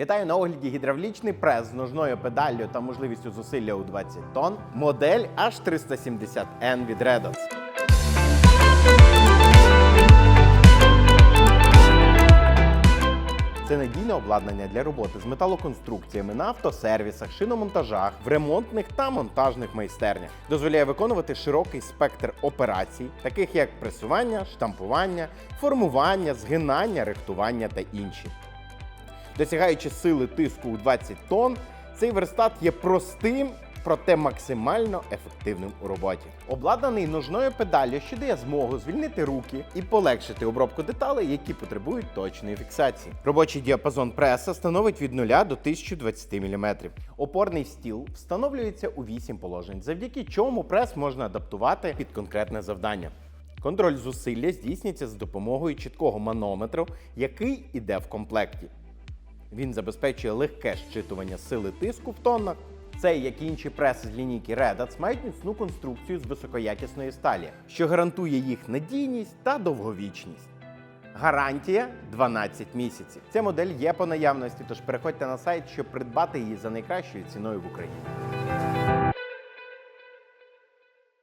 Вітаю на огляді гідравлічний прес з ножною педаллю та можливістю зусилля у 20 тонн. Модель H370N від Redox. Це надійне обладнання для роботи з металоконструкціями на автосервісах, шиномонтажах, в ремонтних та монтажних майстернях. Дозволяє виконувати широкий спектр операцій, таких як пресування, штампування, формування, згинання, рихтування та інші. Досягаючи сили тиску у 20 тонн, цей верстат є простим, проте максимально ефективним у роботі. Обладнаний ножною педаллю, що дає змогу звільнити руки і полегшити обробку деталей, які потребують точної фіксації. Робочий діапазон преса становить від 0 до 1020 мм. Опорний стіл встановлюється у 8 положень, завдяки чому прес можна адаптувати під конкретне завдання. Контроль зусилля здійснюється за допомогою чіткого манометру, який іде в комплекті. Він забезпечує легке щитування сили тиску в тоннах. Цей, як і інші преси з лінійки Redats, мають міцну конструкцію з високоякісної сталі, що гарантує їх надійність та довговічність. Гарантія 12 місяців. Ця модель є по наявності, тож переходьте на сайт, щоб придбати її за найкращою ціною в Україні.